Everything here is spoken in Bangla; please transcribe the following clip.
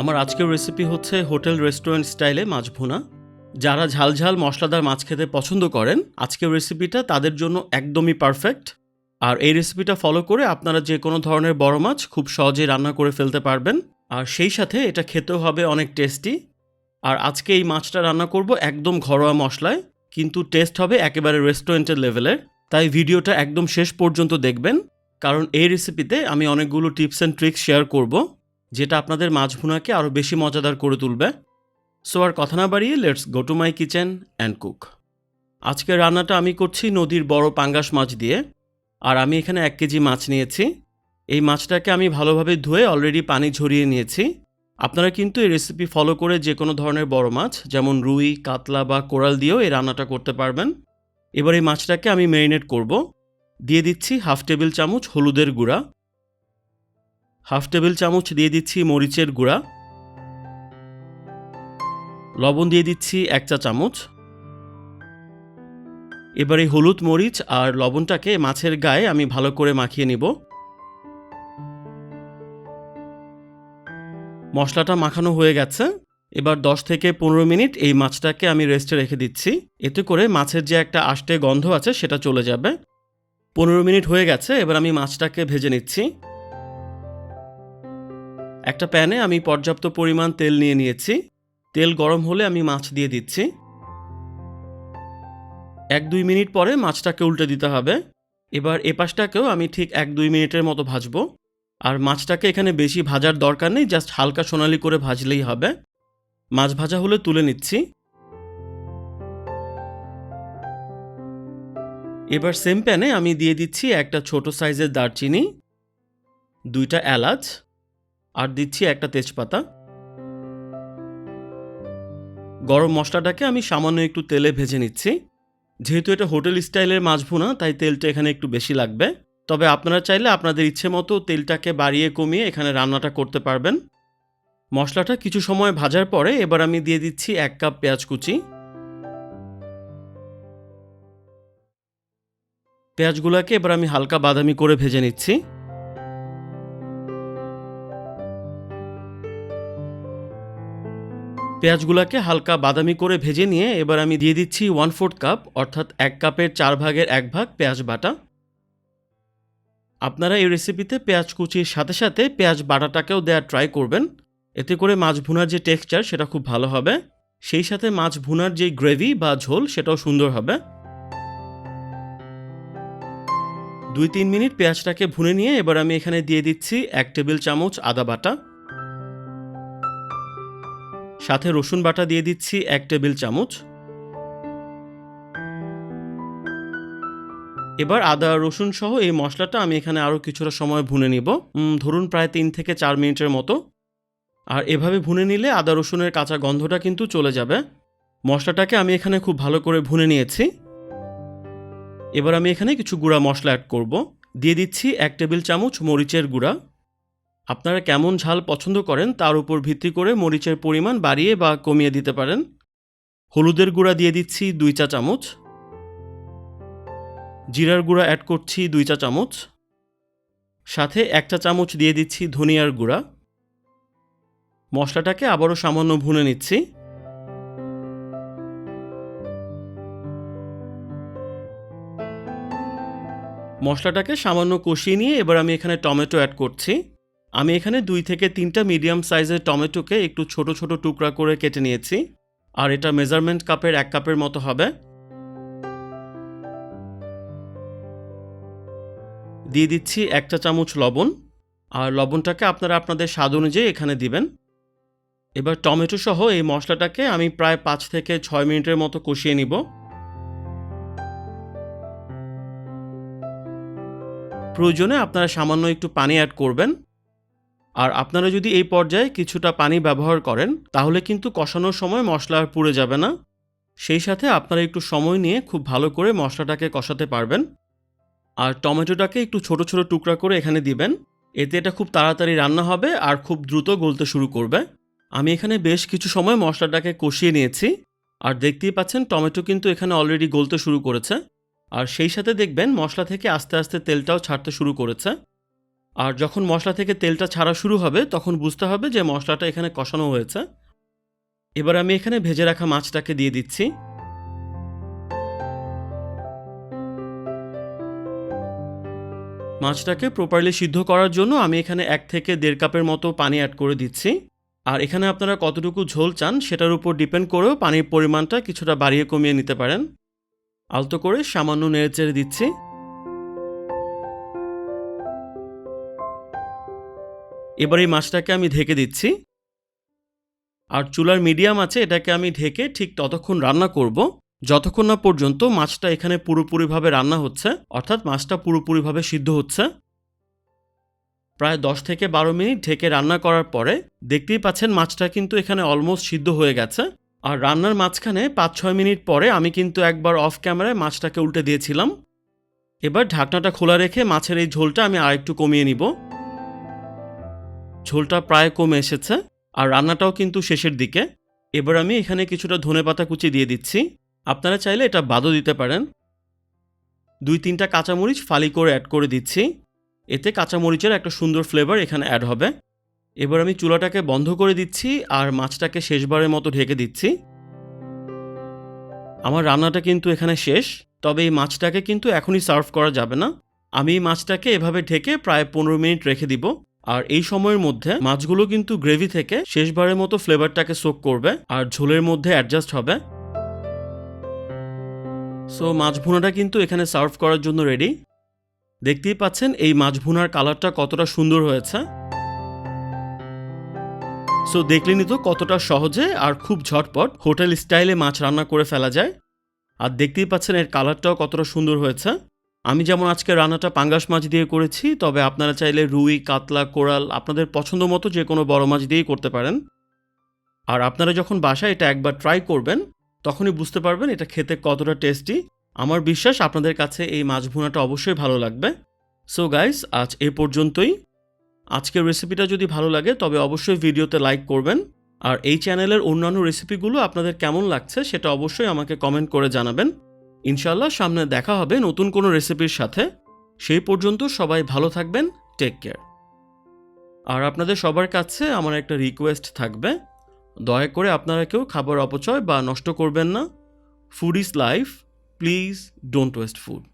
আমার আজকের রেসিপি হচ্ছে হোটেল রেস্টুরেন্ট স্টাইলে মাছ ভুনা। যারা ঝাল ঝাল মশলাদার মাছ খেতে পছন্দ করেন, আজকের রেসিপিটা তাদের জন্য একদমই পারফেক্ট আর এই রেসিপিটা ফলো করে আপনারা যে কোনো ধরনের বড় মাছ খুব সহজেই রান্না করে ফেলতে পারবেন। আর সেই সাথে এটা খেতেও হবে অনেক টেস্টি আর আজকে এই মাছটা রান্না করব একদম ঘরোয়া মশলায়, কিন্তু টেস্ট হবে একেবারে রেস্টুরেন্টের লেভেলের তাই ভিডিওটা একদম শেষ পর্যন্ত দেখবেন। কারণ এই রেসিপিতে আমি অনেকগুলো টিপস অ্যান্ড ট্রিক্স শেয়ার করব। যেটা আপনাদের মাছ ভুনাকে আরও বেশি মজাদার করে তুলবে। সো আর কথা না বাড়িয়ে let's go to my kitchen and cook আজকের রান্নাটা আমি করছি নদীর বড় পাঙ্গাস মাছ দিয়ে, আর আমি এখানে এক কেজি মাছ নিয়েছি। এই মাছটাকে আমি ভালোভাবে ধুয়ে অলরেডি পানি ঝরিয়ে নিয়েছি। আপনারা কিন্তু এই রেসিপি ফলো করে যে কোনো ধরনের বড় মাছ, যেমন রুই, কাতলা বা কোরাল দিয়েও এই রান্নাটা করতে পারবেন। এবার এই মাছটাকে আমি ম্যারিনেট করব। দিয়ে দিচ্ছি হাফ টেবিল চামচ হলুদের গুঁড়া। হাফ টেবিল চামচ দিয়ে দিচ্ছি মরিচের গুঁড়া। লবণ দিয়ে দিচ্ছি এক চা চামচ। এবার হলুদ মরিচ আর লবণটাকে মাছের গায়ে আমি ভালো করে মাখিয়ে নিব। মশলাটা মাখানো হয়ে গেছে। এবার 10 থেকে পনেরো মিনিট এই মাছটাকে আমি রেস্টে রেখে দিচ্ছি। এতে করে মাছের যে একটা আষ্টে গন্ধ আছে সেটা চলে যাবে। পনেরো মিনিট হয়ে গেছে, এবার আমি মাছটাকে ভেজে নিচ্ছি। একটা প্যানে আমি পর্যাপ্ত পরিমাণ তেল নিয়ে নিয়েছি। তেল গরম হলে আমি মাছ দিয়ে দিচ্ছি। এক দুই মিনিট পরে মাছটাকে উল্টে দিতে হবে। এবার এ পাশটাকেও আমি ঠিক এক দুই মিনিটের মতো ভাজবো। আর মাছটাকে এখানে বেশি ভাজার দরকার নেই, জাস্ট হালকা সোনালি করে ভাজলেই হবে। মাছ ভাজা হলে তুলে নিচ্ছি। এবার সেম প্যানে আমি দিয়ে দিচ্ছি একটা ছোট সাইজের দারচিনি, দুইটা এলাচ আর দিচ্ছি একটা তেজপাতা। গরম মশলাটাকে আমি সামান্য একটু তেলে ভেজে নিচ্ছি। যেহেতু এটা হোটেল স্টাইলের মাছ ভুনা, তাই তেলটা এখানে একটু বেশি লাগবে। তবে আপনারা চাইলে আপনাদের ইচ্ছে মতো তেলটাকে বাড়িয়ে কমিয়ে এখানে রান্নাটা করতে পারবেন। মশলাটা কিছু সময় ভাজার পরে এবার আমি দিয়ে দিচ্ছি এক কাপ পেঁয়াজ কুচি। পেঁয়াজগুলোকে এবার আমি হালকা বাদামি করে ভেজে নিচ্ছি। পেঁয়াজগুলোকে হালকা বাদামি করে ভেজে নিয়ে এবার আমি দিয়ে দিচ্ছি ওয়ান ফোর্থ কাপ অর্থাৎ এক কাপের চার ভাগের এক ভাগ পেঁয়াজ বাটা। আপনারা এই রেসিপিতে পেঁয়াজ কুচির সাথে সাথে পেঁয়াজ বাটাটাকেও দেওয়ার ট্রাই করবেন। এতে করে মাছ ভুনার যে টেক্সচার সেটা খুব ভালো হবে। সেই সাথে মাছ ভুনার যে গ্রেভি বা ঝোল, সেটাও সুন্দর হবে। দুই তিন মিনিট পেঁয়াজটাকে ভুনে নিয়ে এবার আমি এখানে দিয়ে দিচ্ছি এক টেবিল চামচ আদা বাটা। সাথে রসুন বাটা দিয়ে দিচ্ছি এক টেবিল চামচ। এবার আদা, রসুন সহ এই মশলাটা আমি এখানে আরও কিছুটা সময় ভুনে নিব। ধরুন প্রায় তিন থেকে চার মিনিটের মতো। আর এভাবে ভুনে নিলে আদা, রসুনের কাঁচা গন্ধটা কিন্তু চলে যাবে। মশলাটাকে আমি এখানে খুব ভালো করে ভুনে নিয়েছি। এবার আমি এখানে কিছু গুঁড়া মশলা অ্যাড করব। দিয়ে দিচ্ছি এক টেবিল চামচ মরিচের গুঁড়া। আপনারা কেমন ঝাল পছন্দ করেন তার উপর ভিত্তি করে মরিচের পরিমাণ বাড়িয়ে বা কমিয়ে দিতে পারেন। হলুদের গুঁড়া দিয়ে দিচ্ছি দুই চা চামচ। জিরার গুঁড়া অ্যাড করছি দুই চা চামচ। সাথে এক চা চামচ দিয়ে দিচ্ছি ধনিয়ার গুঁড়া। মশলাটাকে আবারও সামান্য ভুনে নিচ্ছি। মশলাটাকে সামান্য কষিয়ে নিয়ে এবার আমি এখানে টমেটো অ্যাড করছি। আমি এখানে দুই থেকে তিনটা মিডিয়াম সাইজের টমেটোকে একটু ছোট ছোট টুকরা করে কেটে নিয়েছি। আর এটা মেজারমেন্ট কাপের এক কাপের মতো হবে। দিয়ে দিচ্ছি একটা চামচ লবণ। আর লবণটাকে আপনারা আপনাদের স্বাদ অনুযায়ী এখানে দিবেন। এবার টমেটো সহ এই মশলাটাকে আমি প্রায় পাঁচ থেকে ছয় মিনিটের মতো কষিয়ে নিব। প্রয়োজনে আপনারা সামান্য একটু পানি অ্যাড করবেন। আর আপনারা যদি এই পর্যায়ে কিছুটা পানি ব্যবহার করেন, তাহলে কিন্তু কষানোর সময় মশলা আর পুড়ে যাবে না। সেই সাথে আপনারা একটু সময় নিয়ে খুব ভালো করে মশলাটাকে কষাতে পারবেন। আর টমেটোটাকে একটু ছোট ছোট টুকরা করে এখানে দিবেন। এতে এটা খুব তাড়াতাড়ি রান্না হবে আর খুব দ্রুত গলতে শুরু করবে। আমি এখানে বেশ কিছু সময় মশলাটাকে কষিয়ে নিয়েছি। আর দেখতেই পাচ্ছেন, টমেটো কিন্তু এখানে অলরেডি গলতে শুরু করেছে। আর সেই সাথে দেখবেন, মশলা থেকে আস্তে আস্তে তেলটাও ছাড়তে শুরু করেছে। আর যখন মশলা থেকে তেলটা ছাড়া শুরু হবে, তখন বুঝতে হবে যে মশলাটা এখানে কষানো হয়েছে। এবার আমি এখানে ভেজে রাখা মাছটাকে দিয়ে দিচ্ছি। মাছটাকে প্রপারলি সিদ্ধ করার জন্য আমি এখানে এক থেকে দেড় কাপের মতো পানি অ্যাড করে দিচ্ছি। আর এখানে আপনারা কতটুকু ঝোল চান, সেটার উপর ডিপেন্ড করেও পানির পরিমাণটা কিছুটা বাড়িয়ে কমিয়ে নিতে পারেন। আলতো করে সামান্য নেড়ে চেড়ে দিচ্ছি। এবার এই মাছটাকে আমি ঢেকে দিচ্ছি। আর চুলার মিডিয়াম আছে, এটাকে আমি ঢেকে ঠিক ততক্ষণ রান্না করব। যতক্ষণ না পর্যন্ত মাছটা এখানে পুরোপুরিভাবে রান্না হচ্ছে, অর্থাৎ মাছটা পুরোপুরিভাবে সিদ্ধ হচ্ছে। প্রায় দশ থেকে বারো মিনিট ঢেকে রান্না করার পরে দেখতেই পাচ্ছেন মাছটা কিন্তু এখানে অলমোস্ট সিদ্ধ হয়ে গেছে। আর রান্নার মাঝখানে পাঁচ ছয় মিনিট পরে আমি কিন্তু একবার অফ ক্যামেরায় মাছটাকে উল্টে দিয়েছিলাম। এবার ঢাকনাটা খোলা রেখে মাছের এই ঝোলটা আমি আরেকটু কমিয়ে নিব। ঝোলটা প্রায় কমে এসেছে আর রান্নাটাও কিন্তু শেষের দিকে। এবার আমি এখানে কিছুটা ধনেপাতা কুচি দিয়ে দিচ্ছি। আপনারা চাইলে এটা বাদও দিতে পারেন। দুই তিনটা কাঁচামরিচ ফালি করে অ্যাড করে দিচ্ছি। এতে কাঁচামরিচের একটা সুন্দর ফ্লেভার এখানে অ্যাড হবে। এবার আমি চুলাটাকে বন্ধ করে দিচ্ছি আর মাছটাকে শেষবারের মতো ঢেকে দিচ্ছি। আমার রান্নাটা কিন্তু এখানে শেষ, তবে এই মাছটাকে কিন্তু এখনই সার্ভ করা যাবে না। আমি এই মাছটাকে এভাবে ঢেকে প্রায় পনেরো মিনিট রেখে দিব। আর এই সময়ের মধ্যে মাছগুলো কিন্তু গ্রেভি থেকে শেষবারের মতো ফ্লেভারটাকে সোক করবে আর ঝোলের মধ্যে অ্যাডজাস্ট হবে। সো মাছ ভুনাটা কিন্তু এখানে সার্ভ করার জন্য রেডি দেখতেই পাচ্ছেন এই মাছ ভুনার কালারটা কতটা সুন্দর হয়েছে। সো দেখলেনই তো কতটা সহজে আর খুব ঝটপট হোটেল স্টাইলে মাছ রান্না করে ফেলা যায়। আর দেখতেই পাচ্ছেন এর কালারটাও কতটা সুন্দর হয়েছে। আমি যেমন আজকে রান্নাটা পাঙ্গাস মাছ দিয়ে করেছি, তবে আপনারা চাইলে রুই, কাতলা, কোরাল আপনাদের পছন্দ মতো যে কোনো বড় মাছ দিয়েই করতে পারেন। আর আপনারা যখন বাসায় এটা একবার ট্রাই করবেন, তখনই বুঝতে পারবেন এটা খেতে কতটা টেস্টি আমার বিশ্বাস আপনাদের কাছে এই মাছ ভুনাটা অবশ্যই ভালো লাগবে। সো গাইস আজ এ পর্যন্তই। আজকের রেসিপিটা যদি ভালো লাগে, তবে অবশ্যই ভিডিওতে লাইক করবেন। আর এই চ্যানেলের অন্যান্য রেসিপিগুলো আপনাদের কেমন লাগছে, সেটা অবশ্যই আমাকে কমেন্ট করে জানাবেন। ইনশাল্লাহ সামনে দেখা হবে নতুন কোনো রেসিপির সাথে। সেই পর্যন্ত সবাই ভালো থাকবেন টেক কেয়ার আর আপনাদের সবার কাছে আমার একটা রিকোয়েস্ট থাকবে। দয়া করে আপনারা কেউ খাবার অপচয় বা নষ্ট করবেন না। Food is life please don't waste food